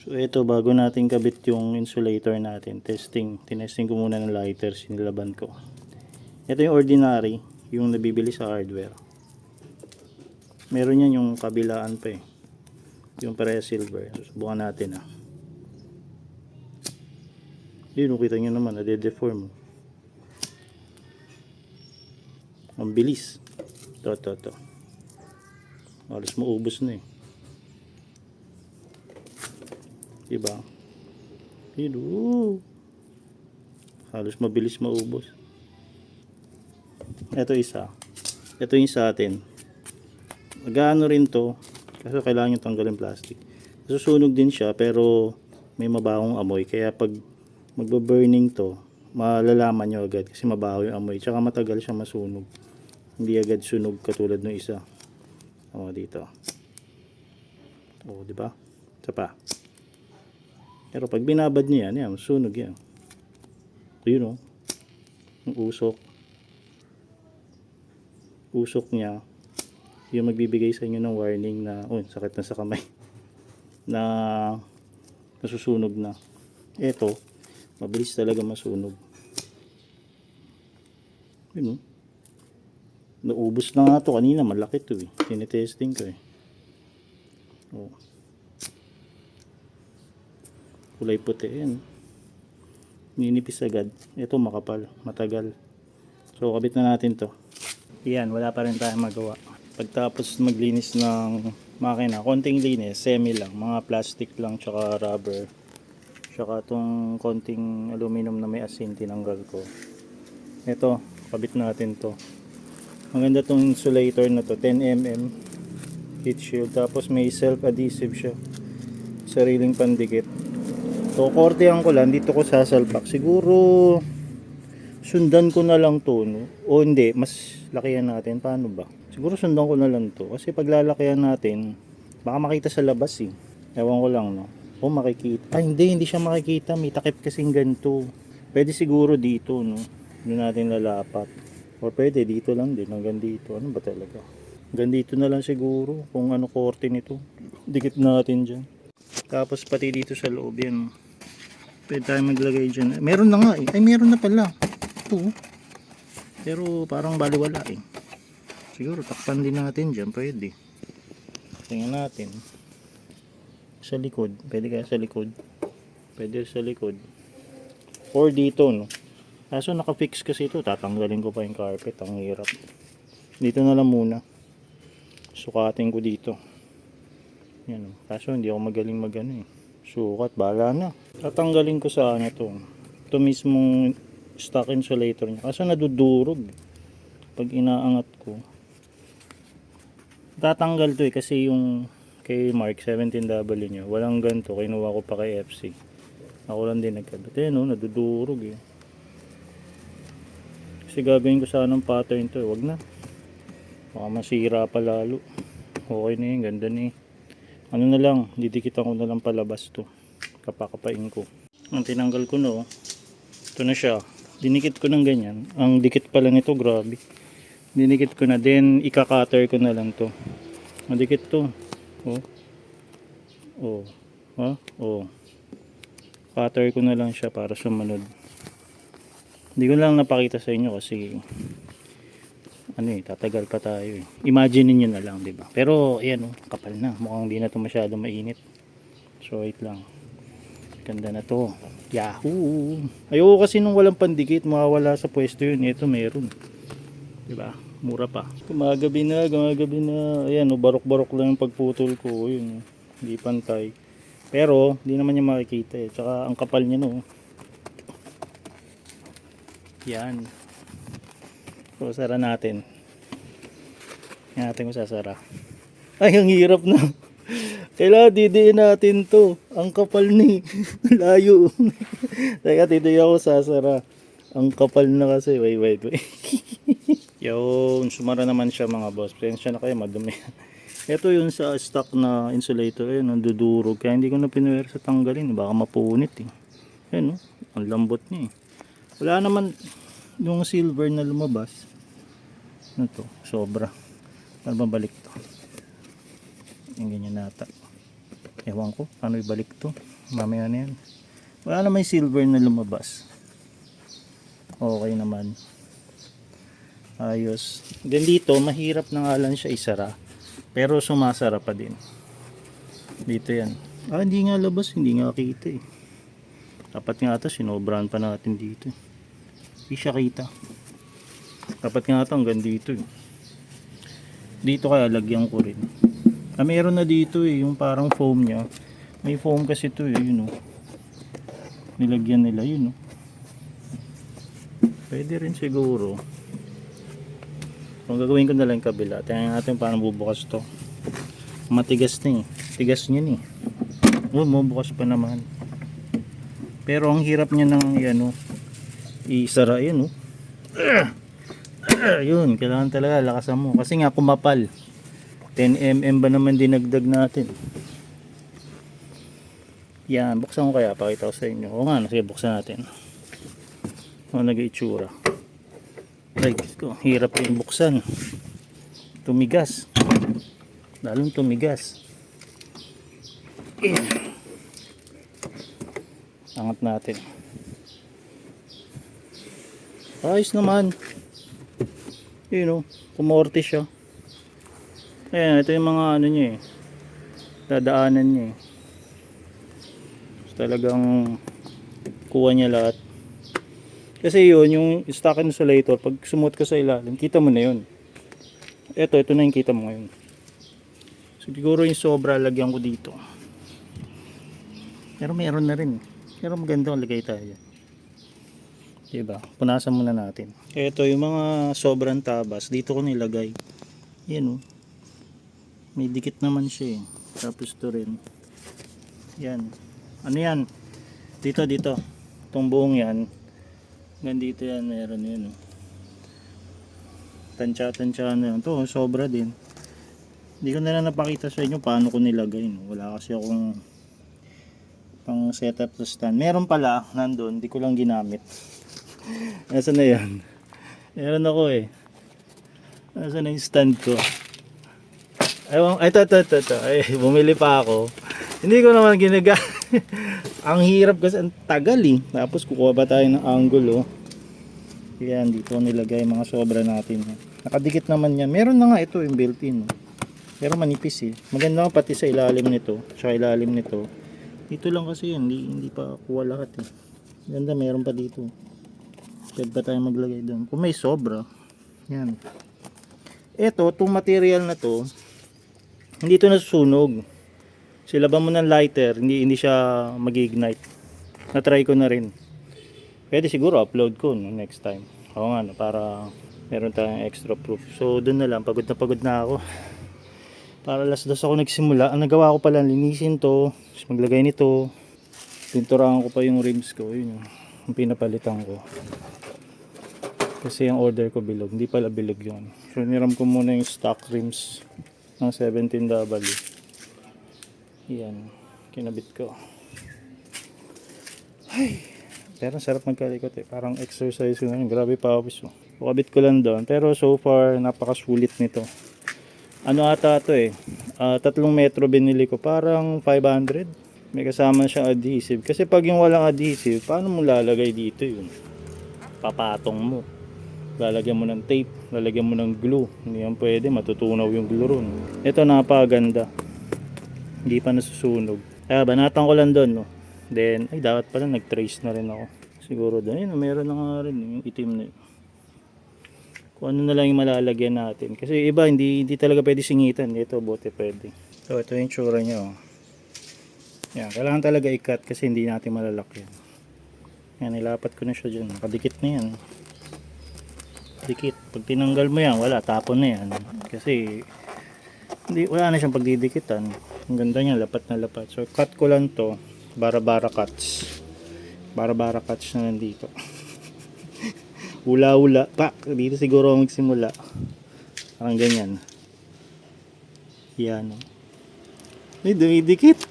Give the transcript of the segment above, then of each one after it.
So ito, bago natin kabit yung insulator natin, testing. Tinesting ko muna ng lighter, sinilaban ko. Ito yung ordinary, yung nabibili sa hardware. Meron yan yung kabilaan pa eh. Yung pare silver. Susubukan natin ah. Yun, kita nyo naman, nade-deform. Ang bilis. To, to, to. Halos maubos na eh. Diba? Yun. Halos mabilis maubos. Ito isa. Ito yung sa atin. Magano rin to. Kasi kailangan yung tanggalin plastic. Susunog din siya pero may mabahong amoy. Kaya pag magbaburning to, malalaman nyo agad kasi mabaho yung amoy. Tsaka matagal siya masunog. Hindi agad sunog katulad ng isa. O dito. O, di ba? Isa pa. Pero pag binabad niyo yan, yan, sunog yan. Yun o. Yung usok. Usok niya. Yung magbibigay sa inyo ng warning na, oh, sakit na sa kamay. Na nasusunog na. Ito, mabilis talaga masunog. Yun o. Naubos na nga to kanina, malaki to eh. Tinetesting ko eh. Oh. Kulay puti. Yan ninipis agad. Ito makapal. Matagal. So kabit na natin to. Yan wala pa rin tayong magawa. Pagtapos maglinis ng makina konting linis semi lang. Mga plastic lang tsaka rubber. Tsaka tong konting aluminum na may asin tinanggal ko. Ito kabit natin to. Maganda tong insulator na to 10mm heat shield. Tapos may self adhesive siya. Sariling pandikit So, kortehan ko lang, dito ko sasalpak. Siguro, sundan ko na lang to, no? O hindi, mas lakihan natin. Paano ba? Siguro sundan ko na lang to. Kasi paglalakihan natin, baka makita sa labas eh. Ewan ko lang, no? O makikita. Ay, hindi, hindi siya makikita. May takip kasing ganito. Pwede siguro dito, no? Doon natin lalapat. Or pwede dito lang din, hanggang dito. Ano ba talaga? Hanggang dito na lang siguro, kung ano korte nito. Dikit natin dyan. Tapos pati dito sa loob yan. Pwede tayo maglagay dyan. Meron na nga eh. Ay meron na pala. Ito. Pero parang baliwala eh. Siguro takpan din natin dyan. Pwede. Tingnan natin. Sa likod. Pwede kaya sa likod. Pwede sa likod. Or dito no. Kaso nakafix kasi ito. Tatanggalin ko pa yung carpet. Ang hirap. Dito na lang muna. Sukatin ko dito. Yan o. Kaso hindi ako magaling mag ano eh. Sukat, bala na. Tatanggalin ko sa ano to. Ito mismong stock insulator niya. Kaso nadudurog. Pag inaangat ko. Tatanggal to eh kasi yung kay Mark 17W niya. Walang ganito. Kinuha ko pa kay FC. Ako lang din nagkabit. Eh no, nadudurog eh. Kasi gagawin ko sana ng pattern to eh. Wag na. Baka masira pa lalo. Okay na yun. Ganda na eh ano na lang, didikitan ko na lang palabas to. Kapakapain ko. Ang tinanggal ko no ito na siya. Dinikit ko ng ganyan. Ang dikit pa lang ito grabe. Dinikit ko na then ikakater ko na lang to. Madikit to. Oh. Oh. Ha oh. Cutter ko na lang siya para sumunod. Hindi ko lang napakita sa inyo kasi ano eh, tatagal pa tayo eh. Imagine niyo na lang, 'di ba? Pero ayan oh, kapal na. Mukhang hindi na 'to masyado mainit. So wait lang. Ganda na 'to. Yahoo! Ayoko kasi nung walang pandikit, mawawala sa pwesto 'yun. Ito meron. 'Di ba? Mura pa. Gumagabi na, gumagabi na. Ayan, oh, barok-barok lang yung pagputol ko. 'Yun. oh. Hindi pantay. Pero, hindi naman niya makikita eh. Tsaka ang kapal niya no. Yan. So, sara natin. Yan natin kung sasara. Ay, ang hirap na. Kailangan didiin natin to. Ang kapal ni. Layo. Teka, didiin ako sasara. Ang kapal na kasi. Wait, wait, wait. Yun, sumara naman siya mga boss. Pasensya na kayo, madumi. Ito yung sa stock na insulator. Ayun, nandudurog. Kaya hindi ko na pinuwer sa tanggalin. Baka mapunit eh. Ayun, no? ang lambot niya eh. Wala naman yung silver na lumabas ano to sobra paano ba balik to yung ganyan nata ewan ko paano ibalik to Mamaya na yan. Wala naman silver na lumabas. Okay naman. Ayos. Then dito, mahirap na nga lang siya isara. Pero sumasara pa din. Dito yan. Ah, hindi nga labas. Hindi nga kita eh. Dapat nga ito, sinobrahan pa natin dito. eh. Hindi siya kita. Dapat nga ito hanggang dito eh. Dito kaya lagyan ko rin. Ah, meron na dito eh, yung parang foam niya. May foam kasi ito eh, yun oh. Nilagyan nila yun oh. Pwede rin siguro. Kung gagawin ko na lang kabila, tingnan natin paano bubukas to. Matigas na eh. Tigas niya ni. Oh, bubukas pa naman. Pero ang hirap niya ng ano, isara yun oh. yun, kailangan talaga lakasan mo. Kasi nga kumapal. 10mm ba naman dinagdag natin? Yan, buksan ko kaya, pakita ko sa inyo. Oo nga, sige, buksan natin. Ano nag-itsura? Ay, ko, hirap yung buksan. Tumigas. Lalong tumigas. Angat natin. Ayos naman. Yun o, kumorte siya. Ayan, ito yung mga ano niya eh. Dadaanan niya eh. Talagang kuha niya lahat. Kasi yun, yung stock insulator, pag sumuot ka sa ilalim, kita mo na yun. Ito, ito na yung kita mo ngayon. Siguro yung sobra, lagyan ko dito. Pero meron na rin. Pero maganda lagay tayo. Diba? Punasan muna natin. Ito, yung mga sobrang tabas, dito ko nilagay. Yan oh. May dikit naman siya eh. Tapos to rin. Yan. Ano yan? Dito, dito. Itong buong yan. Hanggang yan, meron yun. Oh. Tansya-tansya na yan. Ito, sobra din. Hindi ko na lang napakita sa inyo paano ko nilagay. No? Wala kasi akong pang setup sa stand. Meron pala, nandun. Hindi ko lang ginamit. Nasaan na yan? Meron ako eh. Nasaan na yung stand ko? Ewan, ay, ito, ito, ito, ito. Ay, bumili pa ako. Hindi ko naman ginaga. ang hirap kasi ang tagal eh. Tapos kukuha pa tayo ng angle oh. Yan, dito nilagay mga sobra natin. Nakadikit naman yan. Meron na nga ito yung built-in. Pero manipis eh. Maganda nga pati sa ilalim nito. Sa ilalim nito. Dito lang kasi yan. Hindi, hindi pa kuha lahat eh. Ganda, meron pa dito. Pwede pa tayo maglagay doon. Kung may sobra. Yan. Ito, itong material na to, hindi ito nasusunog. Silaban mo ng lighter, hindi hindi siya mag-ignite. Na-try ko na rin. Pwede siguro upload ko no, next time. Oo nga, no, para meron tayong extra proof. So, doon na lang. Pagod na pagod na ako. Para last dos ako nagsimula. Ang nagawa ko pala, linisin to. Maglagay nito. Pinturahan ko pa yung rims ko. Yun yung pinapalitan ko. Kasi yung order ko bilog. Hindi pala bilog yun. So, niram ko muna yung stock rims ng 17W. Yan. Kinabit ko. Ay. Pero ang sarap magkalikot eh. Parang exercise na yun. Grabe pawis oh. Pakabit ko lang doon. Pero so far, napakasulit nito. Ano ata to eh. Ah, tatlong metro binili ko. Parang 500. May kasama siyang adhesive. Kasi pag yung walang adhesive, paano mo lalagay dito yun? Papatong mo. Lalagyan mo ng tape. Lalagyan mo ng glue. Hindi yan pwede. Matutunaw yung glue ron. Ito napaganda. Hindi pa nasusunog. Kaya banatan ko lang doon. No? Then, ay dapat pala nag-trace na rin ako. Siguro doon. Ayun, meron na nga rin yung itim na yun. Kung ano na lang yung malalagyan natin. Kasi iba, hindi, hindi talaga pwede singitan. Ito, bote pwede. So, ito yung tsura niya. Oh. Yan, kailangan talaga i-cut kasi hindi natin malalak yan. Yan, nilapat ko na siya dyan. Nakadikit na yan. Dikit. Pag tinanggal mo yan, wala, tapon na yan. Kasi, hindi, wala na siyang pagdidikitan. Ang ganda niya, lapat na lapat. So, cut ko lang to. Bara-bara cuts. Bara-bara cuts na nandito. Ula-ula. Pak! Dito siguro ako magsimula. Parang ganyan. Yan. oh. Ay, dumidikit.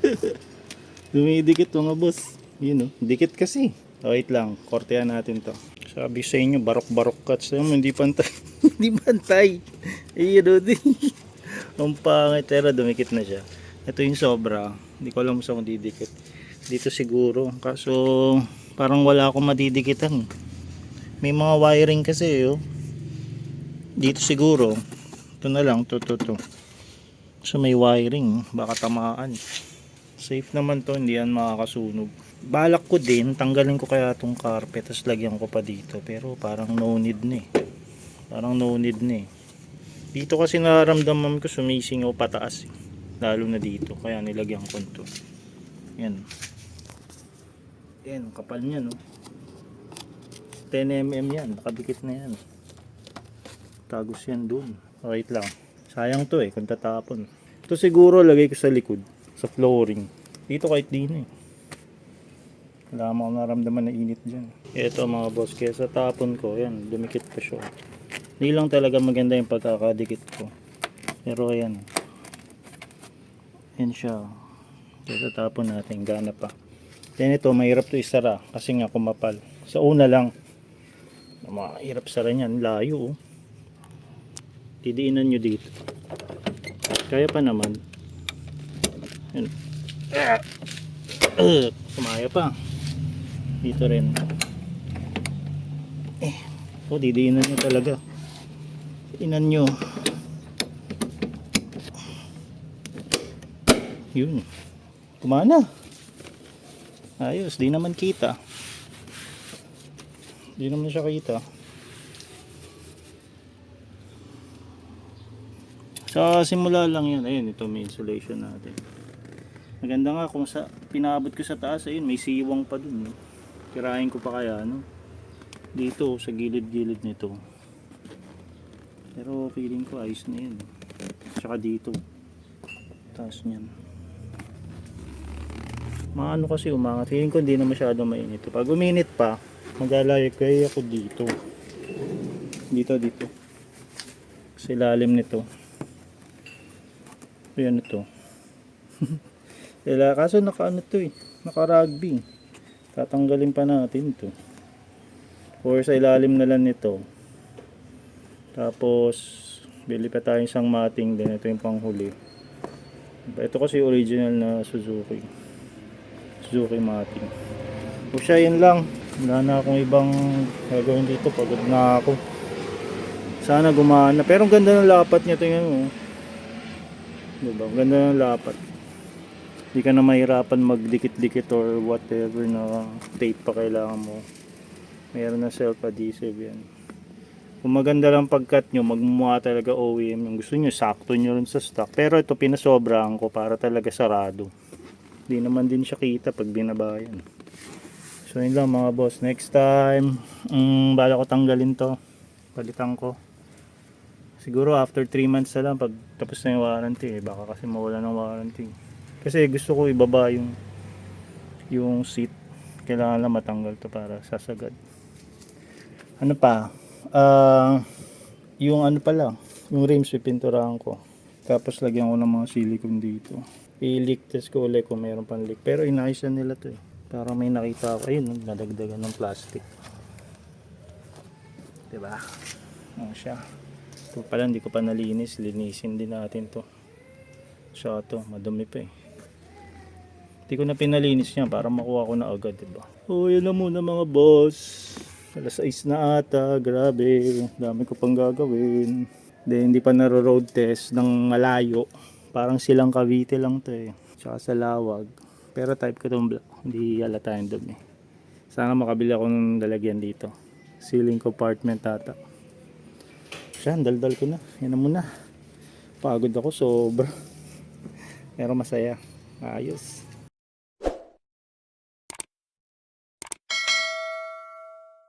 dumidikit mga boss. Yun oh. Dikit kasi. Oh, wait lang. Kortehan natin to. Sabi sa inyo, barok-barok cuts. Mo, hindi pantay. hindi pantay. Ayun oh. Ang pangit. Pero dumikit na siya. Ito yung sobra. Hindi ko alam saan didikit. Dito siguro. Kaso parang wala akong madidikitan. May mga wiring kasi oh. Dito siguro. Ito na lang. To, to, to. So may wiring. Baka tamaan. Safe naman to. Hindi yan makakasunog. Balak ko din. Tanggalin ko kaya tong carpet. Tapos lagyan ko pa dito. Pero parang no need na eh. Parang no need na eh. Dito kasi nararamdaman ko sumisingaw pataas eh. Lalo na dito. Kaya nilagyan ko to. Yan. Yan. Kapal niya no. 10mm yan. Nakadikit na yan. Tagos yan dun. Wait lang. Sayang to eh kung tatapon. Ito siguro lagay ko sa likod. Sa flooring. Dito kahit di na eh. Wala akong naramdaman na init dyan. Ito mga boss. Kaya sa tapon ko. Yan. Dumikit pa siya. Hindi lang talaga maganda yung pagkakadikit ko. Pero ayan. Yan siya. Kaya tapon natin. Gana pa. Then ito, mahirap to isara. Kasi nga kumapal. Sa una lang. Mahirap sara niyan. Layo oh. Didiinan nyo dito. Kaya pa naman. Yan. Uh, kumaya pa. Dito rin. Eh. Oh, didiinan nyo talaga. Inan nyo. Yun. Kumana. Ayos, di naman kita. Di naman siya kita. Sa simula lang yun. Ayun, ito may insulation natin. Maganda nga kung sa pinabot ko sa taas, ayun, may siwang pa dun. No? Tirahin ko pa kaya, no? Dito, sa gilid-gilid nito. Pero feeling ko ayos na yun. Tsaka dito. Taas niyan. Mga ano kasi umangat. Feeling ko hindi na masyado mainit. Pag uminit pa, maglalagay ako dito. Dito, dito. Sa ilalim nito. Ayan ito. Kaso naka ano to eh. Naka rugby. Tatanggalin pa natin to. Or sa ilalim na lang nito. Tapos, bili pa tayo isang mating din. Ito yung panghuli. Ito kasi original na Suzuki. Suzuki mating. O siya, yun lang. Wala na akong ibang gagawin dito. Pagod na ako. Sana gumana. Pero ang ganda ng lapat niya. Tingnan mo. Diba? Ang ganda ng lapat. Hindi ka na mahirapan magdikit-dikit or whatever na tape pa kailangan mo. Meron na self-adhesive yan. Kung maganda lang pagkat nyo, magmumukha talaga OEM. Yung gusto nyo, sakto nyo rin sa stock. Pero ito, pinasobrahan ko para talaga sarado. Hindi naman din siya kita pag binabayan. So yun lang mga boss. Next time, um, bala ko tanggalin to. Palitan ko. Siguro after 3 months na lang pag tapos na yung warranty eh. Baka kasi mawala ng warranty. Kasi gusto ko ibaba yung yung seat. Kailangan lang matanggal to para sasagad. Ano pa? Ah, yung ano pa lang, yung rims pipinturahan ko. Tapos lagyan ko ng mga silicone dito. I-leak test ko ulit kung mayroon pang leak. Pero inayusan nila to eh. Para may nakita ako. Ayun, nadagdagan ng plastic. Diba? Ano siya. Ito pala hindi ko pa nalinis. Linisin din natin to. Siya to. Madumi pa eh. Hindi ko na pinalinis niya para makuha ko na agad. Diba? Oh, yun na muna mga boss. Alas 6 na ata. Grabe. Dami ko pang gagawin. Then, hindi pa naro-road test ng malayo. Parang silang Cavite lang to eh. Tsaka sa lawag. Pero type ko itong black. Hindi halata yung dumi. Sana makabili ako ng lalagyan dito. Ceiling compartment ata. Siya, daldal ko na. Yan na muna. Pagod ako sobra. Pero masaya. Ayos.